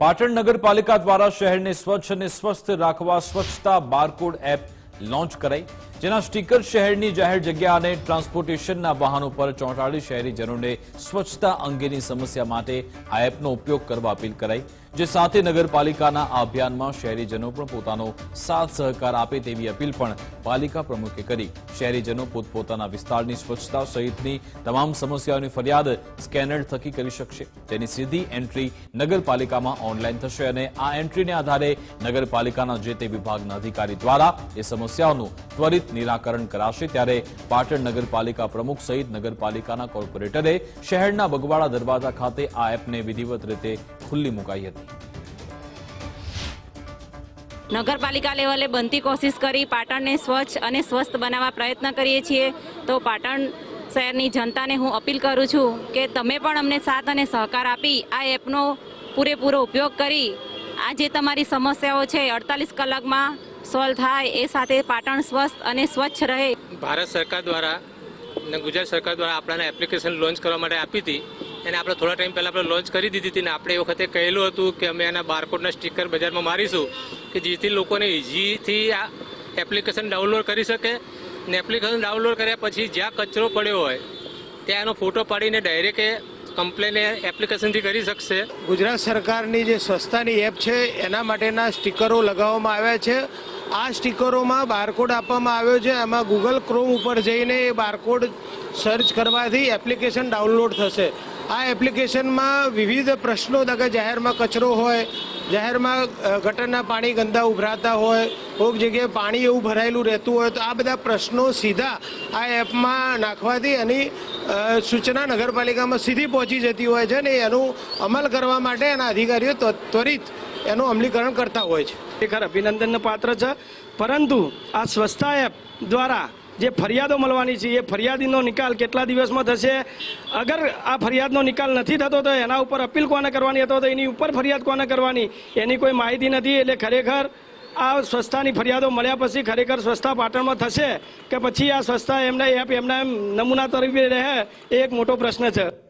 પાટણ નગરપાલિકા દ્વારા શહેરને સ્વચ્છ અને સ્વસ્થ રાખવા સ્વચ્છતા બારકોડ એપ લોન્ચ કરાઈ. જેના સ્ટીકર શહેરની જાહેર જગ્યા અને ટ્રાન્સપોર્ટેશનના વાહનો પર ચોંટાડી શહેરીજનોને સ્વચ્છતા અંગેની સમસ્યા માટે આ એપનો ઉપયોગ કરવા અપીલ કરાઈ, જે સાથે નગરપાલિકાના અભિયાનમાં શહેરીજનો પણ પોતાનો સાથ સહકાર આપે તેવી અપીલ પણ પાલિકા પ્રમુખે કરી. શહેરીજનો પોતપોતાના વિસ્તારની સ્વચ્છતા સહિતની તમામ સમસ્યાઓની ફરિયાદ સ્કેનર થકી કરી શકશે. જેની સીધી એન્ટ્રી નગરપાલિકામાં ઓનલાઈન થશે અને આ એન્ટ્રીને આધારે નગરપાલિકાના જે તે વિભાગના અધિકારી દ્વારા એ સમસ્યાઓનું ત્વરિત નિરાકરણ કરાશે ત્યારે પાટણ નગરપાલિકા પ્રમુખ સહિત નગરપાલિકાના કોર્પોરેટરે શહેરના બગવાડા દરવાજા ખાતે આ એપને વિધિવત રીતે ખુલ્લી મુકાઈ હતી. નગરપાલિકા લેવલે બનતી કોશિશ કરી પાટણને સ્વચ્છ અને સ્વસ્થ બનાવવા પ્રયત્ન કરીએ છીએ. તો પાટણ શહેરની જનતાને હું અપીલ કરું છું કે તમે પણ અમને સાથ અને સહકાર આપી આ એપનો પૂરેપૂરો ઉપયોગ કરી. આ જે તમારી સમસ્યાઓ છે, અડતાલીસ કલાકમાં સોલ્વ થાય એ સાથે પાટણ સ્વસ્થ અને સ્વચ્છ રહે. ભારત સરકાર દ્વારા અને ગુજરાત સરકાર દ્વારા આપણાને એપ્લિકેશન લોન્ચ કરવા માટે આપી હતી. એને આપણે થોડા ટાઈમ પહેલાં આપણે લોન્ચ કરી દીધી હતી ને આપણે એ વખતે કહેલું હતું કે અમે એના બારકોડના સ્ટીકર બજારમાં મારીશું કે જેથી લોકોને ઇઝીથી આ એપ્લિકેશન ડાઉનલોડ કરી શકે ને એપ્લિકેશન ડાઉનલોડ કર્યા પછી જ્યાં કચરો પડ્યો હોય ત્યાં એનો ફોટો પાડીને ડાયરેક્ટ કમ્પ્લેન એપ્લિકેશનથી કરી શકશે. ગુજરાત સરકારની જે સ્વચ્છતાની એપ છે એના માટેના સ્ટીકરો લગાવવામાં આવ્યા છે. આ સ્ટીકરોમાં બારકોડ આપવામાં આવ્યો છે. એમાં ગૂગલ ક્રોમ ઉપર જઈને એ બારકોડ સર્ચ કરવાથી એપ્લિકેશન ડાઉનલોડ થશે. આ એપ્લિકેશનમાં વિવિધ પ્રશ્નો કે જાહેરમાં કચરો હોય, જાહેરમાં ગટરના પાણી ગંદા ઉભરાતા હોય, કોઈક જગ્યાએ પાણી એવું ભરાયેલું રહેતું હોય તો આ બધા પ્રશ્નો સીધા આ એપમાં નાખવાથી એની સૂચના નગરપાલિકામાં સીધી પહોંચી જતી હોય છે ને એનું અમલ કરવા માટે એના અધિકારીઓ ત્વ- ત્વરિત એનું અમલીકરણ કરતા હોય છે. ખરેખર અભિનંદનનું પાત્ર છે. પરંતુ આ સ્વચ્છતા એપ દ્વારા જે ફરિયાદો મળવાની છે, એ ફરિયાદીનો નિકાલ કેટલા દિવસમાં થશે? અગર આ ફરિયાદનો નિકાલ નથી થતો, તો એના ઉપર અપીલ કોને કરવાની? અથવા તો એની ઉપર ફરિયાદ કોને કરવાની? એની કોઈ માહિતી નથી. એટલે ખરેખર આ સ્વચ્છતાની ફરિયાદો મળ્યા પછી ખરેખર સ્વચ્છતા પાટણમાં થશે કે પછી આ સ્વચ્છતા એમના એપ એમના એમ નમૂના તરીકે રહે, એ એક મોટો પ્રશ્ન છે.